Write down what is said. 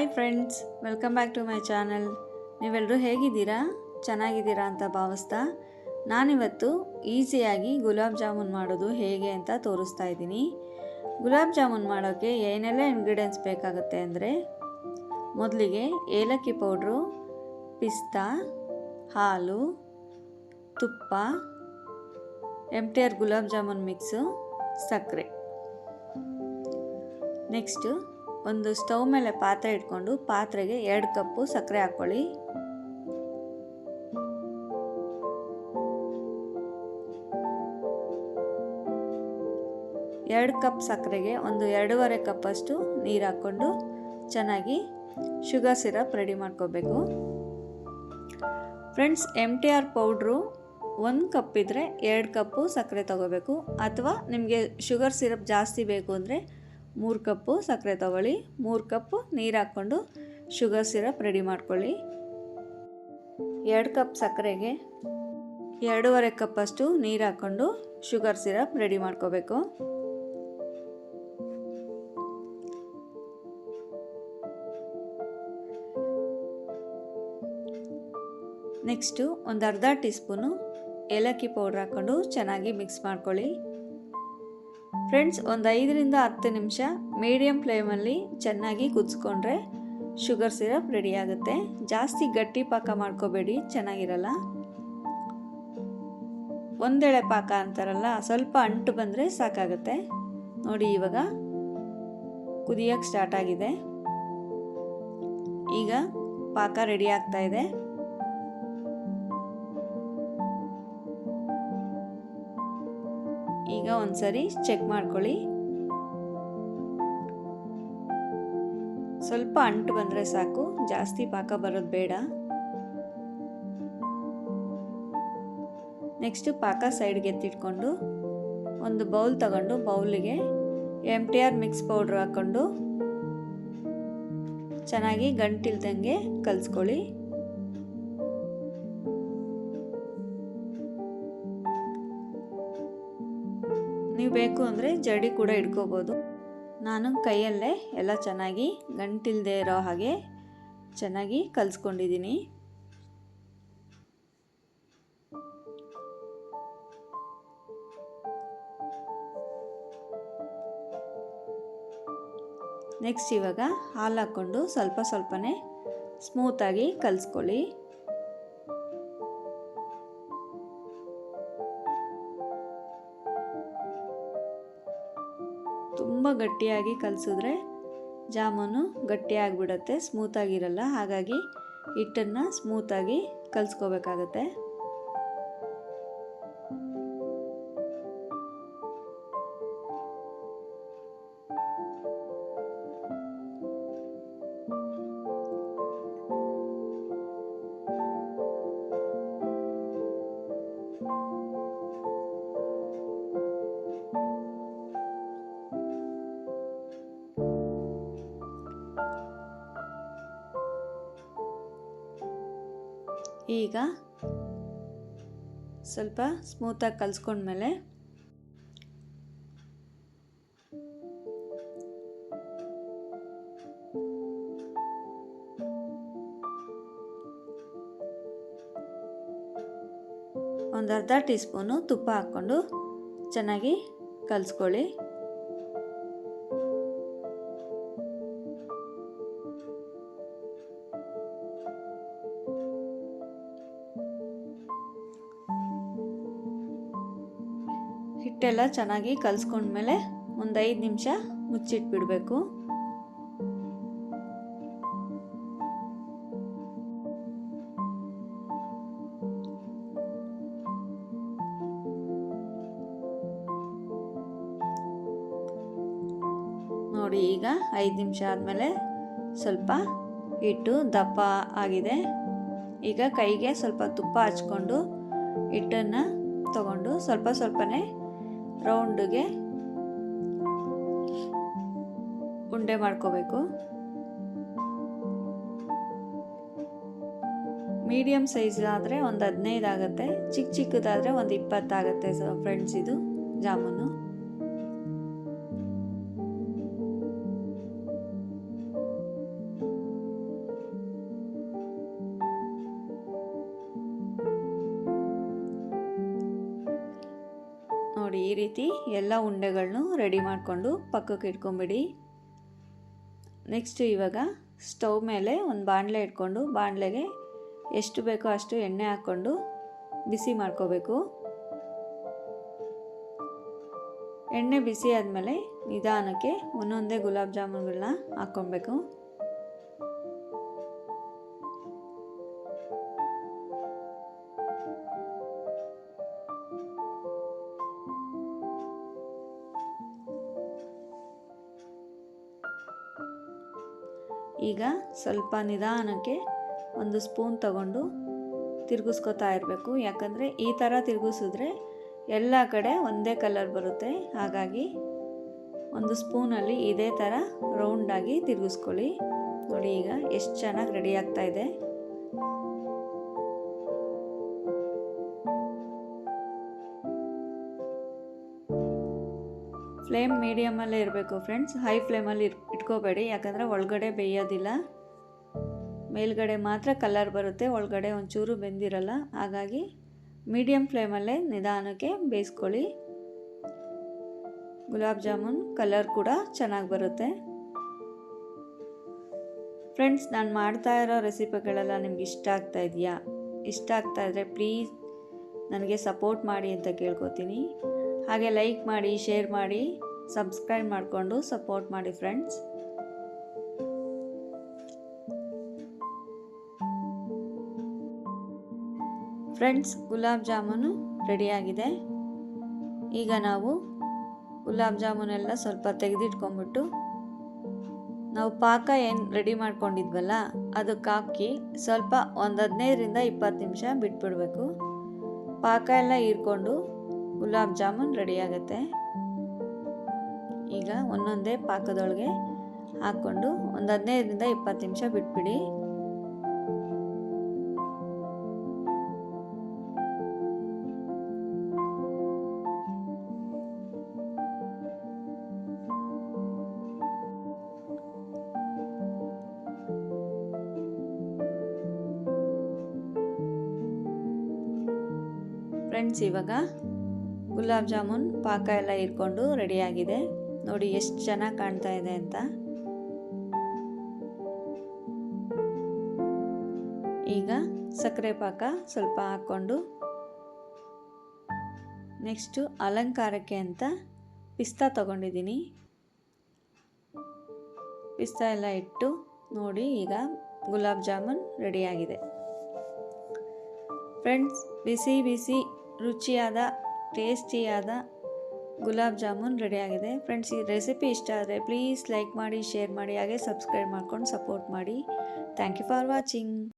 Hi friends welcome back to my channel ನೀವೆಲ್ಲರೂ ಹೇಗಿದ್ದೀರಾ? ಚೆನ್ನಾಗಿದ್ದೀರಾ ಅಂತ ಭಾವಿಸ್ತಾ ನಾನಿವತ್ತು ಈಸಿಯಾಗಿ ಗುಲಾಬ್ ಜಾಮೂನ್ ಮಾಡೋದು ಹೇಗೆ ಅಂತ ತೋರಿಸ್ತಾ ಇದ್ದೀನಿ. ಗುಲಾಬ್ ಜಾಮೂನ್ ಮಾಡೋಕ್ಕೆ ಏನೆಲ್ಲ ಇಂಗ್ರೀಡಿಯೆಂಟ್ಸ್ ಬೇಕಾಗುತ್ತೆ ಅಂದರೆ ಮೊದಲಿಗೆ ಏಲಕ್ಕಿ ಪೌಡ್ರು, ಪಿಸ್ತಾ, ಹಾಲು, ತುಪ್ಪ M T R gulab jamun mix ಸಕ್ಕರೆ. ನೆಕ್ಸ್ಟು ಒಂದು ಸ್ಟವ್ ಮೇಲೆ ಪಾತ್ರೆ ಇಟ್ಕೊಂಡು ಪಾತ್ರೆಗೆ ಎರಡು ಕಪ್ಪು ಸಕ್ಕರೆ ಹಾಕ್ಕೊಳ್ಳಿ. ಎರಡು ಕಪ್ ಸಕ್ಕರೆಗೆ ಒಂದು ಎರಡೂವರೆ ಕಪ್ಪಷ್ಟು ನೀರು ಹಾಕ್ಕೊಂಡು ಚೆನ್ನಾಗಿ ಶುಗರ್ ಸಿರಪ್ ರೆಡಿ ಮಾಡ್ಕೋಬೇಕು. Friends M T R powder ಒಂದು ಕಪ್ ಇದ್ದರೆ ಎರಡು ಕಪ್ಪು ಸಕ್ಕರೆ ತೊಗೋಬೇಕು. ಅಥವಾ ನಿಮಗೆ ಶುಗರ್ ಸಿರಪ್ ಜಾಸ್ತಿ ಬೇಕು ಅಂದರೆ ಮೂರು ಕಪ್ಪು ಸಕ್ಕರೆ ತೊಗೊಳ್ಳಿ, ಮೂರು ಕಪ್ಪು ನೀರು ಹಾಕ್ಕೊಂಡು ಶುಗರ್ ಸಿರಪ್ ರೆಡಿ ಮಾಡ್ಕೊಳ್ಳಿ. ಎರಡು ಕಪ್ ಸಕ್ಕರೆಗೆ ಎರಡೂವರೆ ಕಪ್ಪಷ್ಟು ನೀರು ಹಾಕ್ಕೊಂಡು ಶುಗರ್ ಸಿರಪ್ ರೆಡಿ ಮಾಡ್ಕೋಬೇಕು. ನೆಕ್ಸ್ಟು ಒಂದು ಅರ್ಧ ಟೀ ಸ್ಪೂನು ಏಲಕ್ಕಿ ಪೌಡ್ರ್ ಹಾಕ್ಕೊಂಡು ಚೆನ್ನಾಗಿ ಮಿಕ್ಸ್ ಮಾಡ್ಕೊಳ್ಳಿ. ಫ್ರೆಂಡ್ಸ್ ಒಂದು ಐದರಿಂದ ಹತ್ತು ನಿಮಿಷ ಮೀಡಿಯಮ್ ಫ್ಲೇಮಲ್ಲಿ ಚೆನ್ನಾಗಿ ಕುದಿಸ್ಕೊಂಡ್ರೆ ಶುಗರ್ ಸಿರಪ್ ರೆಡಿ ಆಗುತ್ತೆ. ಜಾಸ್ತಿ ಗಟ್ಟಿ ಪಾಕ ಮಾಡ್ಕೋಬೇಡಿ, ಚೆನ್ನಾಗಿರಲ್ಲ. ಒಂದೆಳೆ ಪಾಕ ಅಂತಾರಲ್ಲ, ಸ್ವಲ್ಪ ಅಂಟು ಬಂದರೆ ಸಾಕಾಗುತ್ತೆ. ನೋಡಿ, ಇವಾಗ ಕುದಿಯೋಕ್ಕೆ ಸ್ಟಾರ್ಟ್ ಆಗಿದೆ. ಈಗ ಪಾಕ ರೆಡಿ ಆಗ್ತಾ ಇದೆ. ಈಗ ಒಂದ್ಸರಿ ಚೆಕ್ ಮಾಡ್ಕೊಳ್ಳಿ. ಸ್ವಲ್ಪ ಅಂಟು ಬಂದರೆ ಸಾಕು, ಜಾಸ್ತಿ ಪಾಕ ಬರೋದು ಬೇಡ. ನೆಕ್ಸ್ಟು ಪಾಕ ಸೈಡ್ಗೆ ಎತ್ತಿಟ್ಕೊಂಡು, ಒಂದು ಬೌಲ್ ತಗೊಂಡು, ಬೌಲಿಗೆ M T R mix powder ಹಾಕ್ಕೊಂಡು ಚೆನ್ನಾಗಿ ಗಂಟಿಲ್ದಂಗೆ ಕಲಿಸ್ಕೊಳ್ಳಿ. ಬೇಕು ಅಂದರೆ ಜಡಿ ಕೂಡ ಇಟ್ಕೋಬೋದು. ನಾನು ಕೈಯಲ್ಲೇ ಎಲ್ಲ ಚೆನ್ನಾಗಿ ಗಂಟಿಲ್ದೇ ಇರೋ ಹಾಗೆ ಚೆನ್ನಾಗಿ ಕಲಿಸ್ಕೊಂಡಿದ್ದೀನಿ. ನೆಕ್ಸ್ಟ್ ಇವಾಗ ಹಾಲು ಹಾಕ್ಕೊಂಡು ಸ್ವಲ್ಪ ಸ್ವಲ್ಪನೇ ಸ್ಮೂತಾಗಿ ಕಲಿಸ್ಕೊಳ್ಳಿ. ಗಟ್ಟಿಯಾಗಿ ಕಲಸಿದ್ರೆ ಜಾಮೂನು ಗಟ್ಟಿಯಾಗಿಬಿಡತ್ತೆ ಸ್ಮೂತಾಗಿರಲ್ಲ ಹಾಗಾಗಿ ಹಿಟ್ಟನ್ನು ಸ್ಮೂತಾಗಿ ಕಲಿಸ್ಕೋಬೇಕಾಗತ್ತೆ. ಈಗ ಸ್ವಲ್ಪ ಸ್ಮೂತಾಗಿ ಕಲಿಸ್ಕೊಂಡ್ಮೇಲೆ ಒಂದು ಅರ್ಧ ಟೀ ಸ್ಪೂನು ತುಪ್ಪ ಹಾಕ್ಕೊಂಡು ಚೆನ್ನಾಗಿ ಕಲಿಸ್ಕೊಳ್ಳಿ. ಹಿಟ್ಟೆಲ್ಲ ಚೆನ್ನಾಗಿ ಕಲಸ್ಕೊಂಡ್ಮೇಲೆ ಒಂದು ಐದು ನಿಮಿಷ ಮುಚ್ಚಿಟ್ಬಿಡಬೇಕು. ನೋಡಿ, ಈಗ ಐದು ನಿಮಿಷ ಆದಮೇಲೆ ಸ್ವಲ್ಪ ಹಿಟ್ಟು ದಪ್ಪ ಆಗಿದೆ. ಈಗ ಕೈಗೆ ಸ್ವಲ್ಪ ತುಪ್ಪ ಹಚ್ಕೊಂಡು ಹಿಟ್ಟನ್ನು ತಗೊಂಡು ಸ್ವಲ್ಪ ಸ್ವಲ್ಪನೇ ರೌಂಡಿಗೆ ಉಂಡೆ ಮಾಡ್ಕೋಬೇಕು. ಮೀಡಿಯಮ್ ಸೈಜ್ ಆದರೆ ಒಂದು ಹದಿನೈದು ಆಗುತ್ತೆ ಚಿಕ್ಕ ಚಿಕ್ಕದಾದರೆ ಒಂದು ಇಪ್ಪತ್ತಾಗುತ್ತೆ ಫ್ರೆಂಡ್ಸ್ ಇದು, ಜಾಮೂನು. ರೀತಿ ಎಲ್ಲ ಉಂಡೆಗಳನ್ನೂ ರೆಡಿ ಮಾಡಿಕೊಂಡು ಪಕ್ಕಕ್ಕೆ ಇಟ್ಕೊಂಬಿಡಿ. ನೆಕ್ಸ್ಟು ಇವಾಗ ಸ್ಟವ್ ಮೇಲೆ ಒಂದು ಬಾಣಲೆ ಇಟ್ಕೊಂಡು ಬಾಣಲೆಗೆ ಎಷ್ಟು ಬೇಕೋ ಅಷ್ಟು ಎಣ್ಣೆ ಹಾಕ್ಕೊಂಡು ಬಿಸಿ ಮಾಡ್ಕೋಬೇಕು. ಎಣ್ಣೆ ಬಿಸಿ ಆದಮೇಲೆ ನಿಧಾನಕ್ಕೆ ಒಂದೊಂದೇ ಗುಲಾಬ್ ಜಾಮೂನ್ಗಳನ್ನ ಹಾಕ್ಕೊಬೇಕು ಈಗ ಸ್ವಲ್ಪ ನಿಧಾನಕ್ಕೆ ಒಂದು ಸ್ಪೂನ್ ತಗೊಂಡು ತಿರುಗಿಸ್ಕೊತಾ ಇರಬೇಕು. ಯಾಕಂದರೆ ಈ ಥರ ತಿರುಗಿಸಿದ್ರೆ ಎಲ್ಲ ಕಡೆ ಒಂದೇ ಕಲರ್ ಬರುತ್ತೆ. ಹಾಗಾಗಿ ಒಂದು ಸ್ಪೂನಲ್ಲಿ ಇದೇ ಥರ ರೌಂಡಾಗಿ ತಿರುಗಿಸ್ಕೊಳ್ಳಿ. ನೋಡಿ ಈಗ ಎಷ್ಟು ಚೆನ್ನಾಗಿ ರೆಡಿ ಆಗ್ತಾ ಇದೆ. ಫ್ಲೇಮ್ ಮೀಡಿಯಮಲ್ಲೇ ಇರಬೇಕು ಫ್ರೆಂಡ್ಸ್ ಹೈ ಫ್ಲೇಮಲ್ಲಿ ಇಟ್ಕೋಬೇಡಿ. ಯಾಕಂದರೆ ಒಳಗಡೆ ಬೇಯೋದಿಲ್ಲ. ಮೇಲ್ಗಡೆ ಮಾತ್ರ ಕಲರ್ ಬರುತ್ತೆ. ಒಳಗಡೆ ಒಂಚೂರು ಬೆಂದಿರಲ್ಲ. ಹಾಗಾಗಿ ಮೀಡಿಯಮ್ ಫ್ಲೇಮಲ್ಲೇ ನಿಧಾನಕ್ಕೆ ಬೇಯಿಸ್ಕೊಳ್ಳಿ. ಗುಲಾಬ್ ಜಾಮೂನ್ ಕಲರ್ ಕೂಡ ಚೆನ್ನಾಗಿ ಬರುತ್ತೆ. ಫ್ರೆಂಡ್ಸ್ ನಾನು ಮಾಡ್ತಾ ಇರೋ ರೆಸಿಪಿಗಳೆಲ್ಲ ನಿಮ್ಗೆ ಇಷ್ಟ ಆಗ್ತಾ ಇದೆಯಾ? ಇಷ್ಟ ಆಗ್ತಾ ಇದ್ದರೆ ಪ್ಲೀಸ್ ನನಗೆ ಸಪೋರ್ಟ್ ಮಾಡಿ ಅಂತ ಕೇಳ್ಕೊತೀನಿ. ಹಾಗೆ ಲೈಕ್ ಮಾಡಿ ಶೇರ್ ಮಾಡಿ. ಸಬ್ಸ್ಕ್ರೈಬ್ ಮಾಡಿಕೊಂಡು ಸಪೋರ್ಟ್ ಮಾಡಿ ಫ್ರೆಂಡ್ಸ್. ಫ್ರೆಂಡ್ಸ್, ಗುಲಾಬ್ ಜಾಮೂನು ರೆಡಿಯಾಗಿದೆ. ಈಗ ನಾವು ಗುಲಾಬ್ ಜಾಮೂನೆಲ್ಲ ಸ್ವಲ್ಪ ತೆಗೆದಿಟ್ಕೊಂಡ್ಬಿಟ್ಟು ನಾವು ಪಾಕ ಏನು ರೆಡಿ ಮಾಡ್ಕೊಂಡಿದ್ವಲ್ಲ, ಅದಕ್ಕೆ ಹಾಕಿ ಸ್ವಲ್ಪ ಒಂದು ಹದಿನೈದರಿಂದ ಇಪ್ಪತ್ತು ನಿಮಿಷ ಬಿಟ್ಬಿಡಬೇಕು. ಪಾಕ ಎಲ್ಲ ಹೀರ್ಕೊಂಡು ಗುಲಾಬ್ ಜಾಮೂನ್ ರೆಡಿ ಆಗುತ್ತೆ. ಈಗ ಒಂದೊಂದೇ ಪಾಕದೊಳಗೆ ಹಾಕ್ಕೊಂಡು ಒಂದು ಹದಿನೈದರಿಂದ ಇಪ್ಪತ್ತು ನಿಮಿಷ ಬಿಟ್ಬಿಡಿ. ಫ್ರೆಂಡ್ಸ್ ಇವಾಗ ಗುಲಾಬ್ ಜಾಮೂನ್ ಪಾಕ ಎಲ್ಲ ಇಟ್ಕೊಂಡು ರೆಡಿಯಾಗಿದೆ ನೋಡಿ ಎಷ್ಟು ಚೆನ್ನಾಗಿ ಕಾಣ್ತಾ ಇದೆ ಅಂತ. ಈಗ ಸಕ್ಕರೆ ಪಾಕ ಸ್ವಲ್ಪ ಹಾಕ್ಕೊಂಡು ನೆಕ್ಸ್ಟು ಅಲಂಕಾರಕ್ಕೆ ಅಂತ ಪಿಸ್ತಾ ತಗೊಂಡಿದ್ದೀನಿ. ಪಿಸ್ತಾ ಎಲ್ಲ ಇಟ್ಟು ನೋಡಿ ಈಗ ಗುಲಾಬ್ ಜಾಮೂನ್ ರೆಡಿಯಾಗಿದೆ ಫ್ರೆಂಡ್ಸ್ ಬಿಸಿ ಬಿಸಿ ರುಚಿಯಾದ ಟೇಸ್ಟಿಯಾದ ಗುಲಾಬ್ ಜಾಮೂನ್ ರೆಡಿಯಾಗಿದೆ ಫ್ರೆಂಡ್ಸ್ ಈ ರೆಸಿಪಿ ಇಷ್ಟ ಆದರೆ ಪ್ಲೀಸ್ ಲೈಕ್ ಮಾಡಿ ಶೇರ್ ಮಾಡಿ, ಹಾಗೆ ಸಬ್ಸ್ಕ್ರೈಬ್ ಮಾಡ್ಕೊಂಡು ಸಪೋರ್ಟ್ ಮಾಡಿ. Thank you for watching